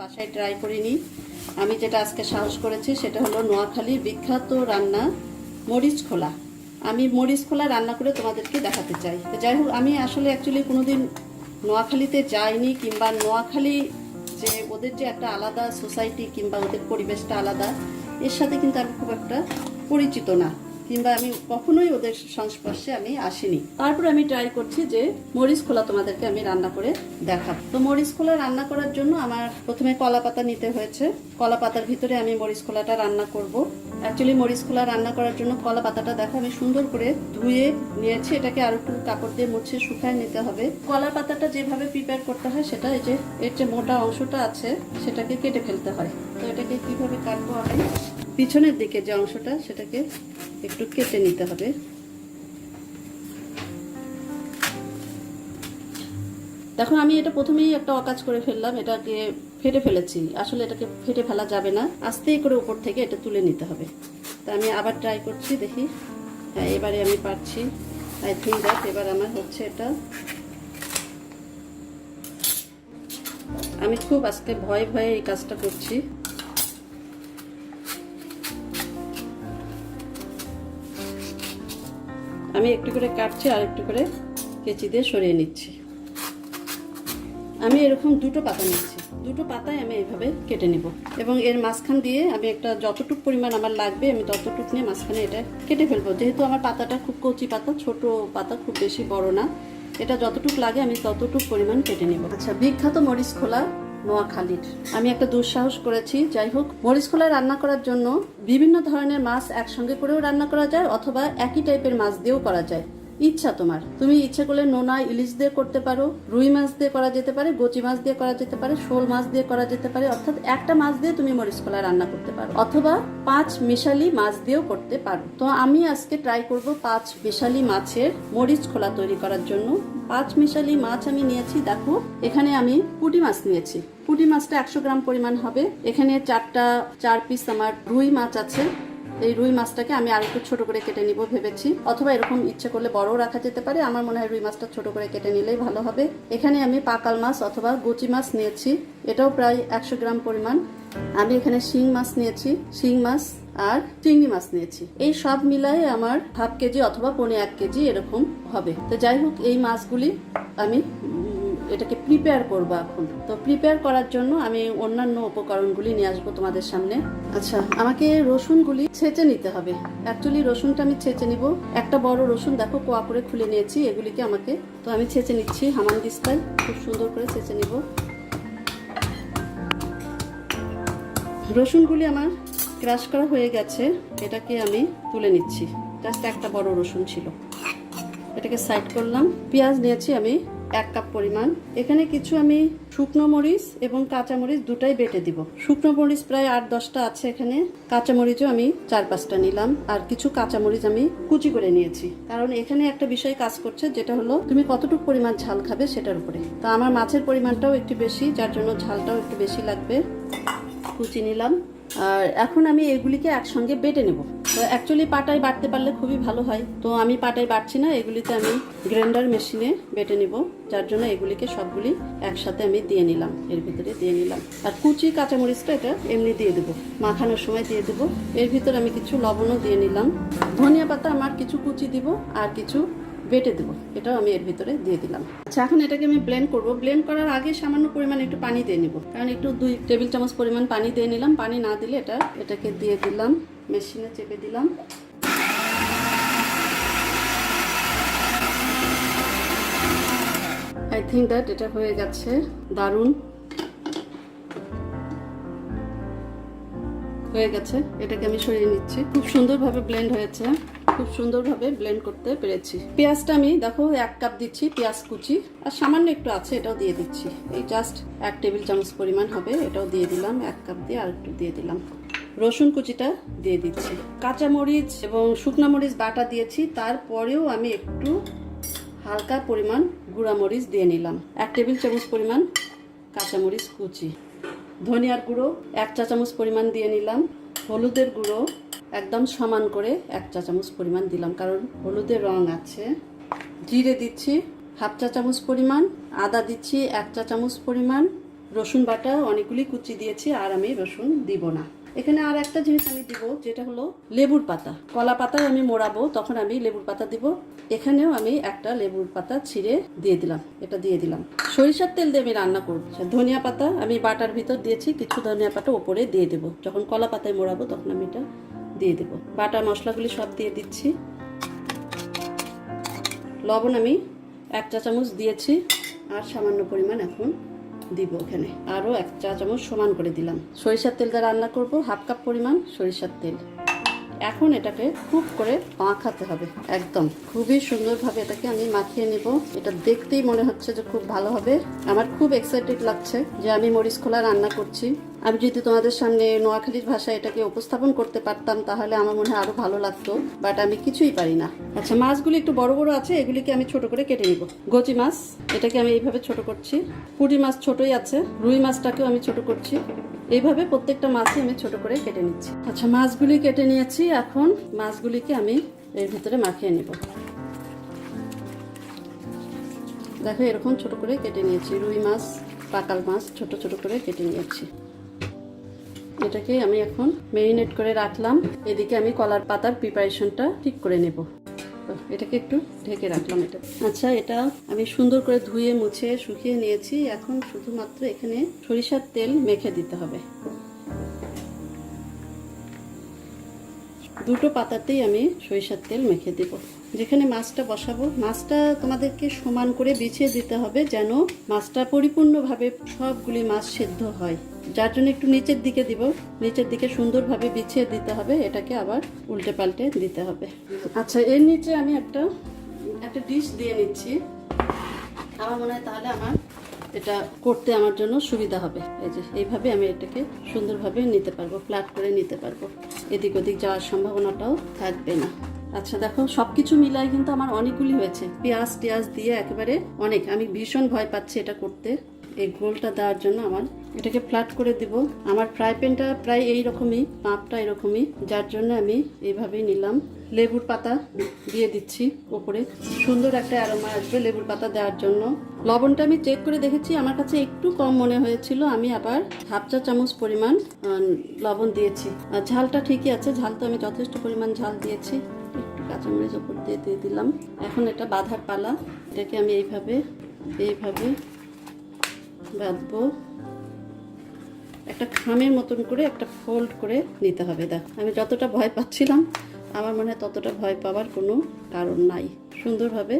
বাসায় ট্রাই করিনি। আমি যেটা আজকে সাহস করেছি সেটা হলো নোয়াখালীর বিখ্যাত রান্না মরিচ খোলা। আমি মরিচ খোলা রান্না করে তোমাদেরকে দেখাতে চাই। যাই হোক, আমি আসলে অ্যাকচুয়ালি কোনোদিন নোয়াখালীতে যাইনি কিংবা নোয়াখালী যে ওদের যে একটা আলাদা সোসাইটি কিংবা ওদের পরিবেশটা আলাদা, এর সাথে কিন্তু আমি খুব একটা পরিচিত না। কিংবা আমি কখনোই ওদের সংস্পর্শে আমি আসিনি। তারপর আমি ট্রাই করছি যে মরিচ খোলা তোমাদেরকে আমি রান্না করে দেখাবো। তো মরিচ খোলা রান্না করার জন্য আমার প্রথমে কলা পাতা নিতে হয়েছে। কলা পাতার ভিতরে আমি মরিচ খোলাটা রান্না করব। অ্যাকচুয়ালি মরিচ খোলা রান্না করার জন্য কলা পাতাটা দেখো আমি সুন্দর করে ধুয়ে নিয়েছি। এটাকে আর একটু কাপড় দিয়ে মুছে শুকায় নিতে হবে। কলা পাতাটা যেভাবে প্রিপেয়ার করতে হয় সেটা এই যে, এর যে মোটা অংশটা আছে, সেটাকে কেটে ফেলতে হয়। তো এটাকে কীভাবে কাটবো আমি? পিছনের দিকে যে অংশটা, সেটাকে একটু কেটে নিতে হবে। দেখো, আমি এটা প্রথমেই একটা অকাজ করে ফেললাম, এটাকে ফেটে ফেলেছি। আসলে এটাকে ফেটে ফেলা যাবে না। আস্তেই করে উপর থেকে এটা তুলে নিতে হবে। তা আমি আবার ট্রাই করছি, দেখি। হ্যাঁ এবারে আমি পারছি। আই থিঙ্ক দ্যাট এবার আমার হচ্ছে এটা। আমি খুব আজকে ভয়ে ভয়ে এই কাজটা করছি। আমি একটু করে কাটছি আর একটু করে কেচি দিয়ে সরিয়ে নিচ্ছি। আমি এরকম দুটো পাতা নিচ্ছি। দুটো পাতায় আমি এইভাবে কেটে নেব এবং এর মাঝখান দিয়ে আমি একটা যতটুক পরিমাণ আমার লাগবে আমি ততটুক নিয়ে মাঝখানে এটা কেটে ফেলব। যেহেতু আমার পাতাটা খুব কচি পাতা, ছোট পাতা, খুব বেশি বড় না, এটা যতটুক লাগে আমি ততটুক পরিমাণ কেটে নেব। আচ্ছা বিখ্যাত মরিচ খোলা নোয়াখালীর। আমি একটা দুঃসাহস করেছি, যাই হোক, মরিচ খোলায় রান্না করার জন্য বিভিন্ন ধরনের মাছ একসঙ্গে করেও রান্না করা যায় অথবা একই টাইপের মাছ দিয়েও করা যায়। ইচ্ছা তোমার। তুমি ইচ্ছে করলে নোনা ইলিশ দিয়ে করতে পারো, রুই মাছ দিয়ে করা যেতে পারে, গচি মাছ দিয়ে করা যেতে পারে, শোল মাছ দিয়ে করা যেতে পারে, অর্থাৎ একটা মাছ দিয়ে তুমি মরিচ কলা রান্না করতে পারো। অথবা পাঁচ মিশালি মাছ দিয়েও করতে পারো। তো আমি আজকে ট্রাই করব পাঁচ মিশালি মাছের মরিচ খোলা তৈরি করার জন্য। পাঁচ মিশালি মাছ আমি নিয়েছি, দেখো, এখানে আমি পুঁটি মাছ নিয়েছি। পুঁটি মাছটা একশো গ্রাম পরিমাণ হবে। এখানে চারটা, চার পিস আমার রুই মাছ আছে। এই রুই মাছটাকে আমি আর একটু ছোট করে কেটে নিব ভেবেছি। অথবা এরকম ইচ্ছে করলে বড়ও রাখা যেতে পারে। আমার মনে হয় রুই মাছটা ছোট করে কেটে নিলেই ভালো হবে। এখানে আমি পাকাল মাছ অথবা গুচি মাছ নিয়েছি। এটাও প্রায় একশো গ্রাম পরিমাণ। আমি এখানে শিং মাছ নিয়েছি, শিং মাছ আর চিংড়ি মাছ নিয়েছি। এই সব মিলাই আমার হাফ কেজি অথবা পৌনে এক কেজি এরকম হবে। তো যাই হোক, এই মাছগুলি আমি এটাকে প্রিপেয়ার করব এখন। তো প্রিপেয়ার করার জন্য আমি অন্যান্য উপকরণগুলি নিয়ে আসব তোমাদের সামনে। আচ্ছা আমাকে রসুনগুলি ছেঁচে নিতে হবে। অ্যাকচুয়ালি রসুনটা আমি ছেঁচে নিব। একটা বড় রসুন দেখো, কোয়া করে খুলে নিয়েছি, এগুলিকে আমাকে। তো আমি ছেঁচে নিচ্ছি হামান দিস্তায় খুব সুন্দর করে ছেঁচে নিব। রসুনগুলি আমার ক্রাশ করা হয়ে গেছে, এটাকে আমি তুলে নিচ্ছি। জাস্ট একটা বড় রসুন ছিল। এটাকে সাইড করলাম। পেঁয়াজ নিয়েছি আমি এক কাপ পরিমাণ। এখানে কিছু আমি শুকনো মরিচ এবং কাঁচা মরিচ দুটাই বেটে দিব। শুকনো মরিচ প্রায় আট দশটা আছে এখানে। কাঁচা মরিচও আমি চার পাঁচটা নিলাম। আর কিছু কাঁচা মরিচ আমি কুচি করে নিয়েছি। কারণ এখানে একটা বিষয় কাজ করছে, যেটা হলো তুমি কতটুকু পরিমাণ ঝাল খাবে সেটার উপরে। তো আমার মাছের পরিমাণটাও একটু বেশি, যার জন্য ঝালটাও একটু বেশি লাগবে। কুচি নিলাম। আর এখন আমি এগুলিকে একসঙ্গে বেটে নেব। তো অ্যাকচুয়ালি পাটায় বাটতে পারলে খুবই ভালো হয়। তো আমি পাটায় বাটছি না, এগুলিতে আমি গ্রাইন্ডার মেশিনে বেটে নিব, যার জন্য এগুলিকে সবগুলি একসাথে আমি দিয়ে নিলাম, এর ভিতরে দিয়ে নিলাম। আর কুচি কাঁচামরিচটা এটা এমনি দিয়ে দেবো, মাখানোর সময় দিয়ে দেবো। এর ভিতরে আমি কিছু লবণও দিয়ে নিলাম। ধনিয়া পাতা আমার কিছু কুচি দিব, আর কিছু বেটে দেবো, এটাও আমি এর ভিতরে দিয়ে দিলাম। আচ্ছা এখন এটাকে আমি ব্লেন্ড করব। ব্লেন্ড করার আগে সামান্য পরিমাণ একটু পানি দিয়ে নিব। কারণ একটু দুই টেবিল চামচ পরিমাণ পানি দিয়ে নিলাম। পানি না দিলে এটা, এটাকে দিয়ে দিলাম। মেশিনে চেপে দিলাম। আই থিঙ্ক দ্যাট এটা হয়ে গেছে। দারুণ। হয়ে গেছে। এটাকে আমি সরিয়ে নিচ্ছি। খুব সুন্দরভাবে ব্লেন্ড হয়েছে। খুব সুন্দরভাবে ব্লেন্ড করতে পেরেছি। পেঁয়াজটা আমি, দেখো, এক কাপ দিচ্ছি পেঁয়াজ কুচি। আর সামান্য একটু আছে, এটাও দিয়ে দিচ্ছি। এই জাস্ট এক টেবিল চামচ পরিমাণ হবে, এটাও দিয়ে দিলাম। এক কাপ দিয়ে আর একটু দিয়ে দিলাম। রসুন কুচিটা দিয়ে দিচ্ছি। কাঁচা মরিচ এবং শুকনো মরিচ বাটা দিয়েছি। তারপরেও আমি একটু হালকা পরিমাণ গুঁড়া মরিচ দিয়ে নিলাম। এক টেবিল চামচ পরিমাণ কাঁচামরিচ কুচি। ধনিয়ার গুঁড়ো এক চা চামচ পরিমাণ দিয়ে নিলাম। হলুদের গুঁড়ো একদম সমান করে এক চা চামচ পরিমাণ দিলাম, কারণ হলুদের রং আছে। জিরে দিচ্ছি হাফ চা চামচ পরিমাণ, আদা দিচ্ছি এক চা চামচ পরিমাণ, রসুন বাটা অনেকগুলি কুচি দিয়েছি, আর আমি রসুন দিব না। এখানে আর একটা জিনিস আমি দিব যেটা হলো লেবুর পাতা। কলা পাতায় আমি মোড়াবো তখন আমি লেবুর পাতা দিব। এখানেও আমি একটা লেবুর পাতা ছিঁড়ে দিয়ে দিলাম এটা দিয়ে দিলাম। সরিষার তেল দিয়ে আমি রান্না করব। আচ্ছা, ধনিয়া পাতা আমি বাটার ভিতর দিয়েছি কিছু ধনিয়া পাতা ওপরে দিয়ে দেবো। যখন কলা পাতায় মোড়াবো তখন আমি এটা দিয়ে দেবো। বাটা মশলাগুলি সব দিয়ে দিচ্ছি। লবণ আমি এক চা চামচ দিয়েছি আর সামান্য পরিমাণ এখন দিব এখানে আরও এক চা চামচ সমান করে দিলাম। সরিষার তেলটা রান্না করব, হাফ কাপ পরিমাণ সরিষার তেল। এখন এটাকে খুব করে মাখাতে হবে, একদম। খুবই সুন্দরভাবে এটাকে আমি মাখিয়ে নেব। এটা দেখতেই মনে হচ্ছে যে খুব ভালো হবে। আমার খুব এক্সাইটেড লাগছে যে আমি মরিচ খোলা রান্না করছি। আমি যদি তোমাদের সামনে নোয়াখালীর ভাষায় এটাকে উপস্থাপন করতে পারতাম, তাহলে আমার মনে হয় আরও ভালো লাগতো বাট আমি কিছুই পারি না। আচ্ছা মাছগুলি একটু বড় বড় আছে, এগুলিকে আমি ছোট করে কেটে নিব। গচি মাছ, এটাকে আমি এইভাবে ছোট করছি। পুঁটি মাছ ছোটই আছে, রুই মাছটাকেও আমি ছোট করছি। এইভাবে প্রত্যেকটা মাছই আমি ছোট করে কেটে নিচ্ছি। আচ্ছা মাছগুলি কেটে নিয়েছি, এখন মাছগুলিকে আমি এর ভিতরে মাখিয়ে নেব। দেখো, এরকম ছোট করে কেটে নিয়েছি। রুই মাছ, পাকাল মাছ, ছোট ছোট করে কেটে নিয়েছি। এটাকে আমি এখন মেরিনেট করে রাখলাম। এদিকে আমি কলার পাতার প্রিপারেশনটা ঠিক করে নেব। এটাকে একটু ঢেকে রাখলাম এটা। আচ্ছা এটা আমি সুন্দর করে ধুয়ে, মুছে, শুকিয়ে নিয়েছি। এখন শুধুমাত্র এখানে সরিষার তেল মেখে দিতে হবে। দুটো পাতাতেই আমি সরিষার তেল মেখে দেব। যেখানে মাছটা বসাবো, মাছটা তোমাদেরকে সমান করে বিছিয়ে দিতে হবে যেন মাছটা পরিপূর্ণভাবে সবগুলি মাছ সেদ্ধ হয়। যার জন্য একটু নিচের দিকে দিব। নিচের দিকে সুন্দরভাবে বিছিয়ে দিতে হবে। এটাকে আবার উল্টে পাল্টে দিতে হবে। আচ্ছা এর নিচে আমি একটা একটা ডিশ দিয়ে নিচ্ছি। আমার মনে হয় তাহলে আমার এটা করতে আমার জন্য সুবিধা হবে। এই যে, এইভাবে আমি এটাকে সুন্দরভাবে নিতে পারব ফ্ল্যাট করে নিতে পারব। এদিক ওদিক যাওয়ার সম্ভাবনাটাও থাকবে না। আচ্ছা দেখো, সবকিছু মিলাই কিন্তু আমার অনেকগুলি হয়েছে। পেঁয়াজ টেয়াজ দিয়ে একেবারে অনেক। আমি ভীষণ ভয় পাচ্ছি এটা করতে। এই গোলটা দেওয়ার জন্য আমার। এটাকে ফ্ল্যাট করে দিব। আমার ফ্রাই প্যানটা প্রায় এই রকমই এরকমই, যার জন্য আমি এইভাবেই নিলাম। লেবুর পাতা দিয়ে দিচ্ছি ওপরে। সুন্দর একটা অ্যারোমা আসবে লেবুর পাতা দেওয়ার জন্য। লবণটা আমি চেক করে দেখেছি, আমার কাছে একটু কম মনে হয়েছিল। আমি আবার হাফ চা চামচ পরিমাণ লবণ দিয়েছি। আর ঝালটা ঠিকই আছে, ঝাল তো আমি যথেষ্ট পরিমাণ ঝাল দিয়েছি। কাঁচামরিচ উপর দিয়ে দিয়ে দিলাম। এখন এটা বাঁধার পালা, এটাকে আমি এইভাবে এইভাবে বাঁধবো। একটা খামের মতন করে, একটা ফোল্ড করে নিতে হবে দা আমি যতটা ভয় পাচ্ছিলাম, আমার মনে হয় ততটা ভয় পাওয়ার কোনো কারণ নাই। সুন্দরভাবে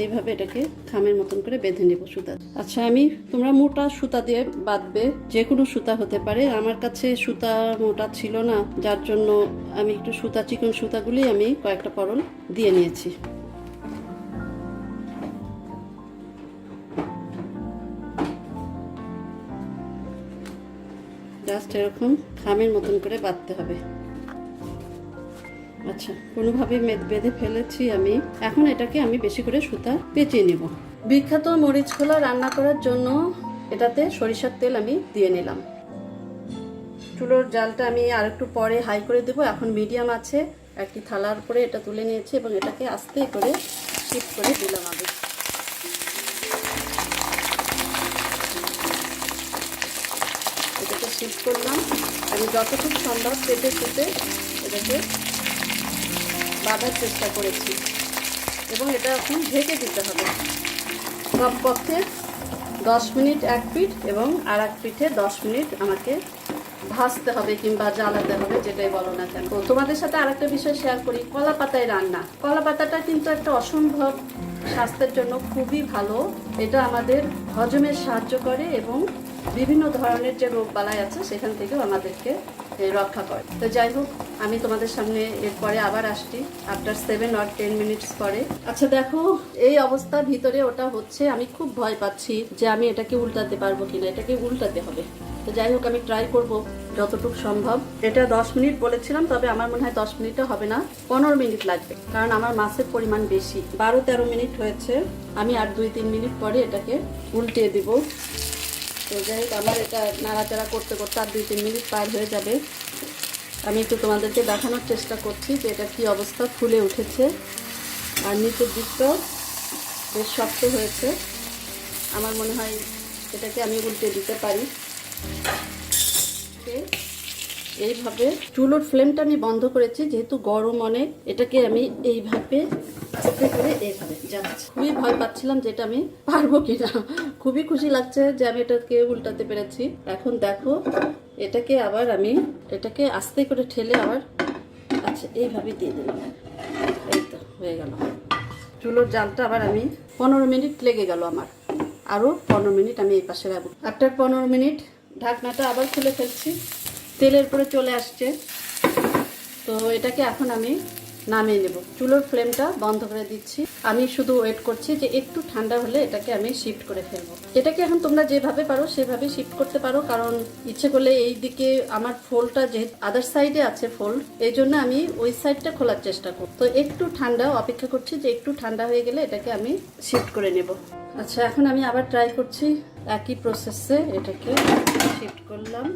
এইভাবে এটাকে খামের মতন করে বেঁধে নেব সুতা। আচ্ছা আমি তোমরা মোটা সুতা দিয়ে বাঁধবে যে কোনো সুতা হতে পারে। আমার কাছে সুতা মোটা ছিল না, যার জন্য আমি একটু সুতা, চিকন সুতাগুলি আমি কয়েকটা পরল দিয়ে নিয়েছি। জাস্ট এরকম খামের মতন করে বাঁধতে হবে। আচ্ছা কোনোভাবে মেদ বেঁধে ফেলেছি আমি। এখন এটাকে আমি বেশি করে সুতা পেঁচিয়ে নেব। বিখ্যাত মরিচ খোলা রান্না করার জন্য এটাতে সরিষার তেল আমি দিয়ে নিলাম। চুলোর জালটা আমি আর একটু পরে হাই করে দেবো। এখন মিডিয়াম আছে। একটি থালার উপরে এটা তুলে নিয়েছি এবং এটাকে আস্তে করে শিফট করে দিলাম আমি। এটাকে শিফট করলাম। আমি যতটুকু সম্ভব পেটে ফুটে এটাকে বাঁধার চেষ্টা করেছি। এবং এটা এখন ঢেকে দিতে হবে। কমপক্ষে দশ মিনিট এক পিঠ এবং আর এক পিঠে দশ মিনিট আমাকে ভাজতে হবে কিংবা জ্বালাতে হবে, যেটাই বলো না কেন। তোমাদের সাথে আরেকটা বিষয় শেয়ার করি, কলা পাতায় রান্না। কলা পাতাটা কিন্তু একটা অসম্ভব স্বাস্থ্যের জন্য খুবই ভালো। এটা আমাদের হজমের সাহায্য করে এবং বিভিন্ন ধরনের যে রোগ বালাই আছে, সেখান থেকেও আমাদেরকে রক্ষা করে। তো যাই হোক, আমি তোমাদের সামনে এরপরে আবার আসছি after seven or ten minutes পরে। আচ্ছা দেখো, এই অবস্থার ভিতরে ওটা হচ্ছে, আমি খুব ভয় পাচ্ছি যে আমি এটাকে উল্টাতে পারব কিনা, এটাকে উল্টাতে হবে। তো যাই হোক, আমি ট্রাই করব যতটুকু সম্ভব। এটা দশ মিনিট বলেছিলাম, তবে আমার মনে হয় দশ মিনিটও হবে না, পনেরো মিনিট লাগবে, কারণ আমার মাছের পরিমাণ বেশি। বারো তেরো মিনিট হয়েছে, আমি আর দুই তিন মিনিট পরে এটাকে উল্টিয়ে দিব। তো যাই হোক, আমার এটা নাড়াচাড়া করতে করতে আর দুই তিন মিনিট পার হয়ে যাবে। আমি একটু তোমাদেরকে দেখানোর চেষ্টা করছি যে এটা কী অবস্থা, ফুলে উঠেছে। আর নিচের দিকটাও বেশ শক্ত হয়েছে। আমার মনে হয় এটাকে আমি উল্টে দিতে পারি। এইভাবে চুলোর ফ্লেমটা আমি বন্ধ করেছি, যেহেতু গরম অনেক, এটাকে আমি এইভাবে করে এইভাবে যাচ্ছি। খুবই ভয় পাচ্ছিলাম যে এটা আমি পারব কিনা। খুবই খুশি লাগছে যে আমি এটাকে উল্টাতে পেরেছি। এখন দেখো, এটাকে আবার আমি, এটাকে আস্তে করে ঠেলে আবার আচ্ছা এইভাবে দিয়ে দিলাম। এই তো, হয়ে গেল। চুলোর জালটা আবার আমি পনেরো মিনিট লেগে গেল আমার। আরও পনেরো মিনিট আমি এই পাশে রাখব। আফটার পনেরো মিনিট, ঢাকনাটা আবার খুলে ফেলছি। তেলের পরে চলে আসছে। তো এটাকে এখন আমি নামিয়ে নেব। চুলোর ফ্লেমটা বন্ধ করে দিচ্ছি। আমি শুধু ওয়েট করছি যে একটু ঠান্ডা হলে এটাকে আমি শিফট করে ফেলব। এটাকে এখন তোমরা যেভাবে পারো সেভাবে শিফট করতে পারো, কারণ ইচ্ছে করলে এই দিকে আমার ফোল্ডটা যে আদার সাইডে আছে ফোল্ড এই জন্য আমি ওই সাইডটা খোলার চেষ্টা করব। তো একটু ঠান্ডা, অপেক্ষা করছি যে একটু ঠান্ডা হয়ে গেলে এটাকে আমি শিফট করে নেব। আচ্ছা এখন আমি আবার ট্রাই করছি একই প্রসেসে এটাকে শিফট করলাম।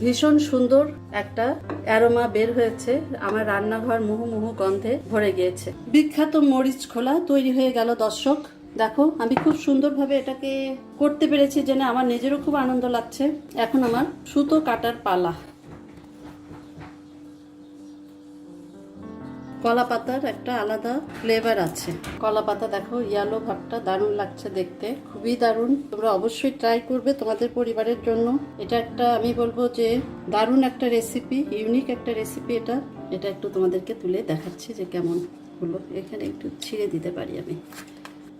ভীষণ সুন্দর একটা অ্যারোমা বের হয়েছে। আমার রান্নাঘর মুহু গন্ধে ভরে গিয়েছে। বিখ্যাত মরিচ খোলা তৈরি হয়ে গেল, দর্শক। দেখো, আমি খুব সুন্দরভাবে এটাকে করতে পেরেছি জেনে আমার নিজেরও খুব আনন্দ লাগছে। এখন আমার সুতো কাটার পালা। কলা পাতার একটা আলাদা ফ্লেভার আছে। কলা পাতা দেখো ইয়ালো ভাবটা দারুণ লাগছে দেখতে, খুবই দারুণ। তোমরা অবশ্যই ট্রাই করবে তোমাদের পরিবারের জন্য। এটা একটা, আমি বলব যে দারুণ একটা রেসিপি ইউনিক একটা রেসিপি এটা। এটা একটু তোমাদেরকে তুলে দেখাচ্ছি যে কেমন হলো। এখানে একটু ছিঁড়ে দিতে পারি আমি।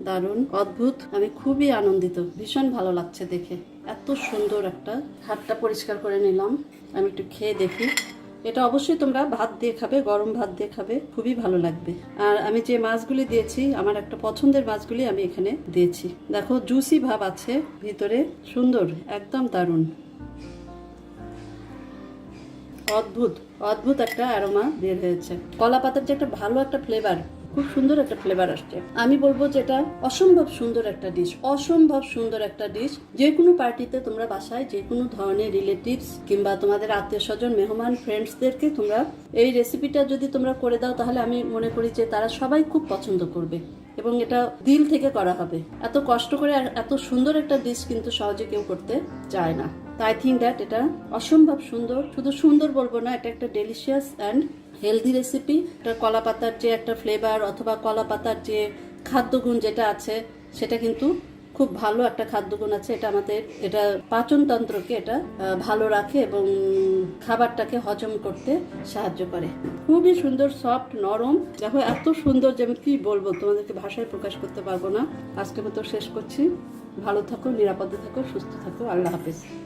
দারুণ, অদ্ভুত, আমি খুবই আনন্দিত, ভীষণ ভালো লাগছে দেখে। এত সুন্দর একটা, হাতটা পরিষ্কার করে নিলাম। আমি একটু খেয়ে দেখি। এটা অবশ্যই তোমরা ভাত দিয়ে খাবে, গরম ভাত দিয়ে খাবে, খুবই ভালো লাগবে। আর আমি যে মাছগুলি দিয়েছি, আমার একটা পছন্দের মাছগুলি আমি এখানে দিয়েছি। দেখো জুসি ভাব আছে, ভিতরে সুন্দর, একদম দারুণ। অদ্ভুত অদ্ভুত একটা অ্যারোমা বের হয়েছে। কলা পাতার যে একটা ভালো একটা ফ্লেভার খুব সুন্দর একটা ফ্লেভার আসছে। আমি বলব যে এটা অসম্ভব সুন্দর একটা ডিশ অসম্ভব সুন্দর একটা ডিশ যে কোনো পার্টিতে তোমরা বাসায় যে কোনো ধরনের রিলেটিভস কিংবা তোমাদের আত্মীয় স্বজন, মেহমান ফ্রেন্ডসদেরকে তোমরা এই রেসিপিটা যদি তোমরা করে দাও, তাহলে আমি মনে করি যে তারা সবাই খুব পছন্দ করবে এবং এটা দিল থেকে করা হবে। এত কষ্ট করে এত সুন্দর একটা ডিশ কিন্তু সহজে কেউ করতে চায় না। আই থিঙ্ক দ্যাট এটা অসম্ভব সুন্দর। শুধু সুন্দর বলব না, এটা একটা ডেলিশিয়াস অ্যান্ড হেলদি রেসিপি এটা কলা পাতার যে একটা ফ্লেভার অথবা কলা পাতার যে খাদ্যগুণ যেটা আছে, সেটা কিন্তু খুব ভালো একটা খাদ্যগুণ আছে। এটা আমাদের, এটা পাচনতন্ত্রকে এটা ভালো রাখে এবং খাবারটাকে হজম করতে সাহায্য করে। খুবই সুন্দর সফট নরম। দেখো, এত সুন্দর যে আমি কি বলব, তোমাদেরকে ভাষায় প্রকাশ করতে পারব না। আজকের মতো শেষ করছি। ভালো থাকো, নিরাপদে থাকো, সুস্থ থাকো। আল্লাহ হাফেজ।